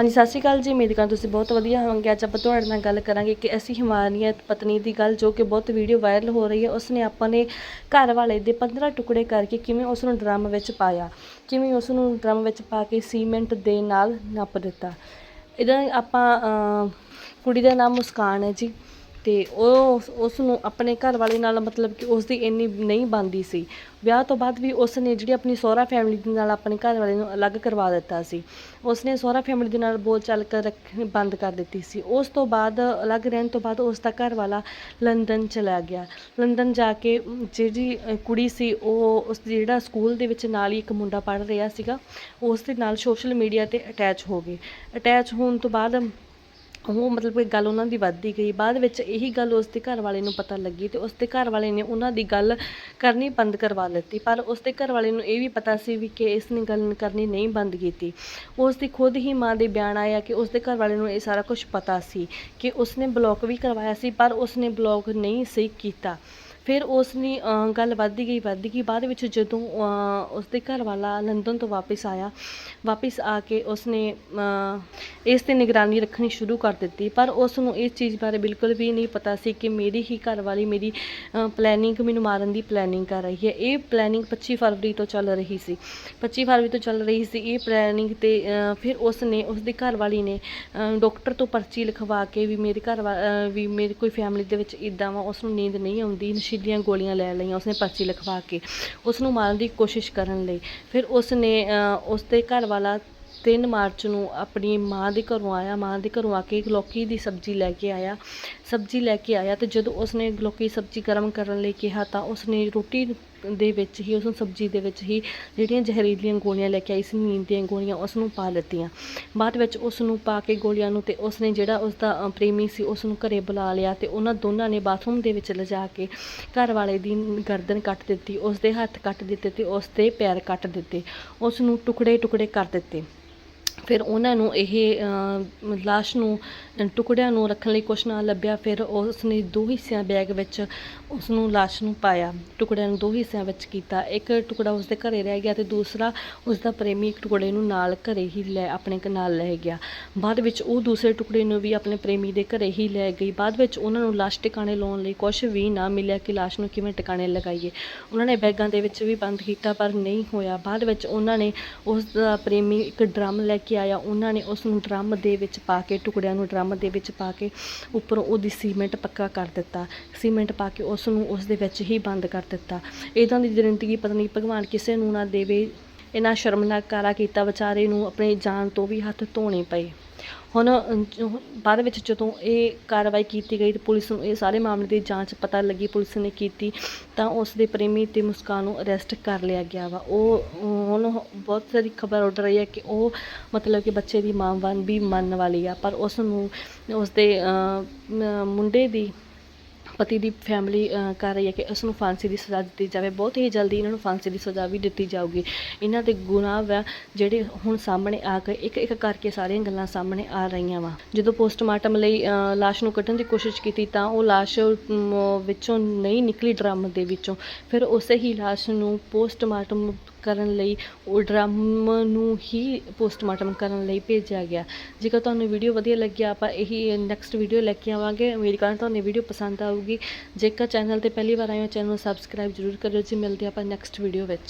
ਹਾਂਜੀ, ਸਤਿ ਸ਼੍ਰੀ ਅਕਾਲ ਜੀ। ਉਮੀਦ ਕਰਾਂ ਤੁਸੀਂ ਬਹੁਤ ਵਧੀਆ ਹੋਵੋਗੇ। ਅੱਜ ਆਪਾਂ ਤੁਹਾਡੇ ਨਾਲ ਗੱਲ ਕਰਾਂਗੇ ਕਿ ਅਸੀਂ ਹਿਮਾਨੀਅਤ ਪਤਨੀ ਦੀ ਗੱਲ, ਜੋ ਕਿ ਬਹੁਤ ਵੀਡੀਓ ਵਾਇਰਲ ਹੋ ਰਹੀ ਹੈ, ਉਸਨੇ ਆਪਣੇ ਘਰ ਵਾਲੇ ਦੇ 15 ਟੁਕੜੇ ਕਰਕੇ ਕਿਵੇਂ ਉਸ ਨੂੰ ਡਰਮ ਵਿੱਚ ਪਾਇਆ, ਕਿਵੇਂ ਉਸ ਨੂੰ ਡਰਮ ਵਿੱਚ ਪਾ ਕੇ ਸੀਮੈਂਟ ਦੇ ਨਾਲ ਨੱਪ ਦਿੱਤਾ। ਇਹਦਾ ਆਪਾਂ ਕੁੜੀ ਦਾ ਨਾਮ ਮੁਸਕਾਨ ਹੈ ਜੀ। ਤੇ ਉਹ ਉਸ ਨੂੰ ਆਪਣੇ ਘਰ ਵਾਲੇ ਨਾਲ ਮਤਲਬ ਕਿ ਉਸ ਦੀ ਇੰਨੀ ਨਹੀਂ ਬਣਦੀ ਸੀ। ਵਿਆਹ ਤੋਂ ਬਾਅਦ ਵੀ ਉਸ ਨੇ ਜਿਹੜੀ ਆਪਣੀ ਸਹੁਰਾ ਫੈਮਿਲੀ ਦੇ ਨਾਲ ਆਪਣੇ ਘਰ ਵਾਲੇ ਨੂੰ ਅਲੱਗ ਕਰਵਾ ਦਿੱਤਾ ਸੀ। ਉਸ ਨੇ ਸਹੁਰਾ ਫੈਮਿਲੀ ਦੇ ਨਾਲ ਬੋਲ ਚੱਲ ਕਰ ਰੱਖ ਬੰਦ ਕਰ ਦਿੱਤੀ ਸੀ। ਉਸ ਤੋਂ ਬਾਅਦ ਅਲੱਗ ਰਹਿਣ ਤੋਂ ਬਾਅਦ ਉਸ ਦਾ ਘਰ ਵਾਲਾ ਲੰਡਨ ਚਲਾ ਗਿਆ। ਲੰਡਨ ਜਾ ਕੇ ਜਿਹੜੀ ਕੁੜੀ ਸੀ, ਉਹ ਉਸ ਜਿਹੜਾ ਸਕੂਲ ਦੇ ਵਿੱਚ ਨਾਲ ਹੀ ਇੱਕ ਮੁੰਡਾ ਪੜ੍ਹ ਰਿਹਾ ਸੀਗਾ। ਉਸ ਦੇ ਨਾਲ ਸੋਸ਼ਲ ਮੀਡੀਆ ਤੇ ਅਟੈਚ ਹੋ ਗਈ ਅਟੈਚ ਹੋਣ ਤੋਂ ਬਾਅਦ ਉਹ ਮਤਲਬ ਕਿ ਗੱਲ ਉਹਨਾਂ ਦੀ ਵੱਧਦੀ ਗਈ। ਬਾਅਦ ਵਿੱਚ ਇਹੀ ਗੱਲ ਉਸ ਦੇ ਘਰ ਵਾਲੇ ਨੂੰ ਪਤਾ ਲੱਗੀ ਤੇ ਉਸ ਦੇ ਘਰ ਵਾਲੇ ਨੇ ਉਹਨਾਂ ਦੀ ਗੱਲ ਕਰਨੀ ਬੰਦ ਕਰਵਾ ਦਿੱਤੀ। ਪਰ ਉਸ ਦੇ ਘਰ ਵਾਲੇ ਨੂੰ ਇਹ ਵੀ ਪਤਾ ਸੀ ਵੀ ਕਿ ਇਸ ਨੇ ਗੱਲ ਕਰਨੀ ਨਹੀਂ ਬੰਦ ਕੀਤੀ। ਉਸ ਦੀ ਖੁਦ ਹੀ ਮਾਂ ਦੇ ਬਿਆਨ ਆਇਆ ਕਿ ਉਸ ਦੇ ਘਰ ਵਾਲੇ ਨੂੰ ਇਹ ਸਾਰਾ ਕੁਝ ਪਤਾ ਸੀ ਕਿ ਉਸ ਨੇ ਬਲੌਕ ਵੀ ਕਰਵਾਇਆ ਸੀ, ਪਰ ਉਸ ਨੇ ਬਲੌਕ ਨਹੀਂ ਸੀ ਕੀਤਾ। ਫਿਰ ਉਸ ਨੇ ਗੱਲ ਵੱਧਦੀ ਗਈ ਵੱਧਦੀ ਗਈ। ਬਾਅਦ ਵਿੱਚ ਜਦੋਂ ਅ, ਉਸ ਦੇ ਘਰ ਵਾਲਾ ਲੰਡਨ ਤੋਂ ਵਾਪਸ ਆਇਆ ਵਾਪਸ ਆ ਕੇ ਉਸ ਨੇ ਇਸ ਤੇ ਨਿਗਰਾਨੀ ਰੱਖਣੀ ਸ਼ੁਰੂ ਕਰ ਦਿੱਤੀ। ਪਰ ਉਸ ਨੂੰ ਇਸ ਚੀਜ਼ ਬਾਰੇ ਬਿਲਕੁਲ ਵੀ ਨਹੀਂ ਪਤਾ ਸੀ ਕਿ ਮੇਰੀ ਹੀ ਘਰ ਵਾਲੀ ਮੇਰੀ ਪਲੈਨਿੰਗ ਮੈਨੂੰ ਮਾਰਨ ਦੀ ਪਲੈਨਿੰਗ ਕਰ ਰਹੀ ਹੈ। ਇਹ ਪਲੈਨਿੰਗ 25 ਫਰਵਰੀ ਤੋਂ ਚੱਲ ਰਹੀ ਸੀ। 25 ਫਰਵਰੀ ਤੋਂ ਚੱਲ ਰਹੀ ਸੀ ਇਹ ਪਲੈਨਿੰਗ ਤੇ ਫਿਰ ਉਸ ਨੇ ਉਸ ਦੀ ਘਰ ਵਾਲੀ ਨੇ ਅ, ਡਾਕਟਰ ਤੋਂ ਪਰਚੀ ਲਿਖਵਾ ਕੇ ਵੀ ਮੇਰੇ ਘਰ ਵਾ- ਵੀ ਮੇਰੀ ਕੋਈ ਫੈਮਿਲੀ ਦੇ ਵਿੱਚ ਇਦਾਂ ਵਾ ਉਸ ਨੂੰ ਨੀਂਦ ਨਹੀਂ ਆਉਂਦੀ ਨਸ਼ੀਲੀਆਂ ਗੋਲੀਆਂ ਲੈ ਲਈਆਂ, ਉਸਨੇ ਪਰਚੀ ਲਿਖਵਾ ਕੇ ਉਸ ਨੂੰ ਮਾਰਨ ਦੀ ਕੋਸ਼ਿਸ਼ ਕਰਨ ਲਈ। ਫਿਰ ਉਸ ਨੇ ਉਸ ਦੇ ਘਰ ਵਾਲਾ ਤਿੰਨ ਮਾਰਚ ਨੂੰ ਆਪਣੀ ਮਾਂ ਦੇ ਘਰੋਂ ਆਇਆ, ਮਾਂ ਦੇ ਘਰੋਂ ਆ ਕੇ ਲੌਕੀ ਦੀ ਸਬਜ਼ੀ ਲੈ ਕੇ ਆਇਆ। ਸਬਜ਼ੀ ਲੈ ਕੇ ਆਇਆ ਤੇ ਜਦੋਂ ਉਸਨੇ ਲੌਕੀ ਸਬਜ਼ੀ ਗਰਮ ਕਰਨ ਲਈ ਕਿਹਾ ਤਾਂ ਉਸਨੇ ਰੋਟੀ ਦੇ ਵਿੱਚ ਹੀ ਉਸ ਨੂੰ ਸਬਜ਼ੀ ਦੇ ਵਿੱਚ ਹੀ ਜਿਹੜੀਆਂ ਜ਼ਹਿਰੀਲੀਆਂ ਗੋਲੀਆਂ ਲੈ ਕੇ ਆਈ ਸੀ, ਨੀਂਦ ਦੀਆਂ ਗੋਲੀਆਂ ਉਸ ਨੂੰ ਪਾ ਲਿੱਤੀਆਂ ਬਾਅਦ ਵਿੱਚ ਉਸ ਨੂੰ ਪਾ ਕੇ ਗੋਲੀਆਂ ਨੂੰ ਤੇ ਉਸਨੇ ਜਿਹੜਾ ਉਸ ਦਾ ਪ੍ਰੇਮੀ ਸੀ ਉਸ ਨੂੰ ਘਰੇ ਬੁਲਾ ਲਿਆ ਤੇ ਉਹਨਾਂ ਦੋਨਾਂ ਨੇ ਬਾਥਰੂਮ ਦੇ ਵਿੱਚ ਲਿਜਾ ਕੇ ਘਰ ਵਾਲੇ ਦੀ ਗਰਦਨ ਕੱਟ ਦਿੱਤੀ ਉਸ ਦੇ ਹੱਥ ਕੱਟ ਦਿੱਤੇ ਤੇ ਉਸ ਦੇ ਪੈਰ ਕੱਟ ਦਿੱਤੇ ਉਸ ਨੂੰ ਟੁਕੜੇ ਟੁਕੜੇ ਕਰ ਦਿੱਤੇ। ਫਿਰ ਉਹਨਾਂ ਨੂੰ ਇਹ ਲਾਸ਼ ਨੂੰ ਟੁਕੜਿਆਂ ਨੂੰ ਰੱਖਣ ਲਈ ਕੁਛ ਨਾ ਲੱਭਿਆ, ਫਿਰ ਉਸ ਨੇ ਦੋ ਹਿੱਸਿਆਂ ਬੈਗ ਵਿੱਚ ਉਸ ਨੂੰ ਲਾਸ਼ ਨੂੰ ਪਾਇਆ। ਟੁਕੜਿਆਂ ਨੂੰ ਦੋ ਹਿੱਸਿਆਂ ਵਿੱਚ ਕੀਤਾ। ਇੱਕ ਟੁਕੜਾ ਉਸ ਦੇ ਘਰੇ ਰਹਿ ਗਿਆ ਤੇ ਦੂਸਰਾ ਉਸ ਦਾ ਪ੍ਰੇਮੀ ਇੱਕ ਟੁਕੜੇ ਨੂੰ ਨਾਲ ਘਰੇ ਹੀ ਲੈ, ਆਪਣੇ ਨਾਲ ਲੈ ਗਿਆ। ਬਾਅਦ ਵਿੱਚ ਉਹ ਦੂਸਰੇ ਟੁਕੜੇ ਨੂੰ ਵੀ ਆਪਣੇ ਪ੍ਰੇਮੀ ਦੇ ਘਰੇ ਹੀ ਲੈ ਗਈ। ਬਾਅਦ ਵਿੱਚ ਉਹਨਾਂ ਨੂੰ ਲਾਸ਼ ਟਿਕਾਣੇ ਲਾਉਣ ਲਈ ਕੁਝ ਵੀ ਨਾ ਮਿਲਿਆ ਕਿ ਲਾਸ਼ ਨੂੰ ਕਿਵੇਂ ਟਿਕਾਣੇ ਲਗਾਈਏ। ਉਹਨਾਂ ਨੇ ਬੈਗਾਂ ਦੇ ਵਿੱਚ ਵੀ ਬੰਦ ਕੀਤਾ ਪਰ ਨਹੀਂ ਹੋਇਆ। ਬਾਅਦ ਵਿੱਚ ਉਹਨਾਂ ਨੇ ਉਸ ਦਾ ਪ੍ਰੇਮੀ ਇੱਕ ਡਰਮ ਲੈ ਕੇ ਆਇਆ ਉਹਨਾਂ ਨੇ ਉਸ ਨੂੰ ਡਰਮ ਦੇ ਵਿੱਚ ਪਾ ਕੇ, ਟੁਕੜਿਆਂ ਨੂੰ ਡਰਮ ਦੇ ਵਿੱਚ ਪਾ ਕੇ ਉੱਪਰੋਂ ਉਹਦੀ ਸੀਮੈਂਟ ਪੱਕਾ ਕਰ ਦਿੱਤਾ। ਸੀਮੈਂਟ ਪਾ ਕੇ ਉਸ ਨੂੰ ਉਸ ਦੇ ਵਿੱਚ ਹੀ ਬੰਦ ਕਰ ਦਿੱਤਾ। ਇਦਾਂ ਦੀ ਜ਼ਿੰਦਗੀ ਪਤਾ ਨਹੀਂ ਭਗਵਾਨ ਕਿਸੇ ਨੂੰ ਨਾ ਦੇਵੇ ਇਹਨਾਂ ਸ਼ਰਮਨਾਕ ਕਾਰਾ ਕੀਤਾ ਵਿਚਾਰੇ ਨੂੰ ਆਪਣੀ ਜਾਨ ਤੋਂ ਵੀ ਹੱਥ ਧੋਣੇ ਪਏ। ਹੁਣ ਬਾਅਦ ਵਿੱਚ ਜਦੋਂ ਇਹ ਕਾਰਵਾਈ ਕੀਤੀ ਗਈ ਤੇ ਪੁਲਿਸ ਨੂੰ ਇਹ ਸਾਰੇ ਮਾਮਲੇ ਦੀ ਜਾਂਚ ਪਤਾ ਲੱਗੀ, ਪੁਲਿਸ ਨੇ ਕੀਤੀ, ਤਾਂ ਉਸ ਦੇ ਪ੍ਰੇਮੀ ਤੇ ਮੁਸਕਾਨ ਨੂੰ ਅਰੈਸਟ ਕਰ ਲਿਆ ਗਿਆ ਵਾ। ਉਹ, ਹੁਣ ਬਹੁਤ ਸਾਰੀ ਖਬਰ ਉੱਡ ਰਹੀ ਹੈ ਕਿ ਉਹ ਮਤਲਬ ਕਿ ਬੱਚੇ ਦੀ ਮਾਂ ਬਣ ਵੀ ਮੰਨਣ ਵਾਲੀ ਆ, ਪਰ ਉਸ ਨੂੰ, ਉਸ ਦੇ ਮੁੰਡੇ ਦੀ ਪਤੀ ਦੀ ਫੈਮਿਲੀ ਕਰ ਰਹੀ ਹੈ ਕਿ ਉਸ ਨੂੰ ਫਾਂਸੀ ਦੀ ਸਜ਼ਾ ਦਿੱਤੀ ਜਾਵੇ। ਬਹੁਤ ਹੀ ਜਲਦੀ ਇਹਨਾਂ ਨੂੰ ਫਾਂਸੀ ਦੀ ਸਜ਼ਾ ਵੀ ਦਿੱਤੀ ਜਾਊਗੀ। ਇਹਨਾਂ ਦੇ ਗੁਨਾਹ ਵਾ ਜਿਹੜੇ ਹੁਣ ਸਾਹਮਣੇ ਆ ਗਏ ਇੱਕ ਇੱਕ ਕਰਕੇ ਸਾਰੀਆਂ ਗੱਲਾਂ ਸਾਹਮਣੇ ਆ ਰਹੀਆਂ ਵਾ। ਜਦੋਂ ਪੋਸਟਮਾਰਟਮ ਲਈ ਅ, ਲਾਸ਼ ਨੂੰ ਕੱਢਣ ਦੀ ਕੋਸ਼ਿਸ਼ ਕੀਤੀ ਤਾਂ ਉਹ ਲਾਸ਼ ਵਿੱਚੋਂ ਨਹੀਂ ਨਿਕਲੀ ਡਰਮ ਦੇ ਵਿੱਚੋਂ। ਫਿਰ ਉਸੇ ਹੀ ਲਾਸ਼ ਨੂੰ ਪੋਸਟਮਾਰਟਮ ਕਰਨ ਲਈ ਉਹ ਡਰਮ ਨੂੰ ਹੀ ਪੋਸਟਮਾਰਟਮ ਕਰਨ ਲਈ ਭੇਜਿਆ ਗਿਆ। ਜੇਕਰ ਤੁਹਾਨੂੰ ਵੀਡੀਓ ਵਧੀਆ ਲੱਗਿਆ ਆਪਾਂ ਇਹੀ ਨੈਕਸਟ ਵੀਡੀਓ ਲੈ ਕੇ ਆਵਾਂਗੇ। ਉਮੀਦ ਕਰਾਂ ਤੁਹਾਨੂੰ ਵੀਡੀਓ ਪਸੰਦ ਆਊਗੀ। ਜੇਕਰ ਚੈਨਲ ਤੇ ਪਹਿਲੀ ਵਾਰ ਆਏ ਹੋ, ਚੈਨਲ ਨੂੰ ਸਬਸਕ੍ਰਾਈਬ ਜ਼ਰੂਰ ਕਰਿਓ ਜੀ। ਮਿਲਦੇ ਆਪਾਂ ਨੈਕਸਟ ਵੀਡੀਓ ਵਿੱਚ।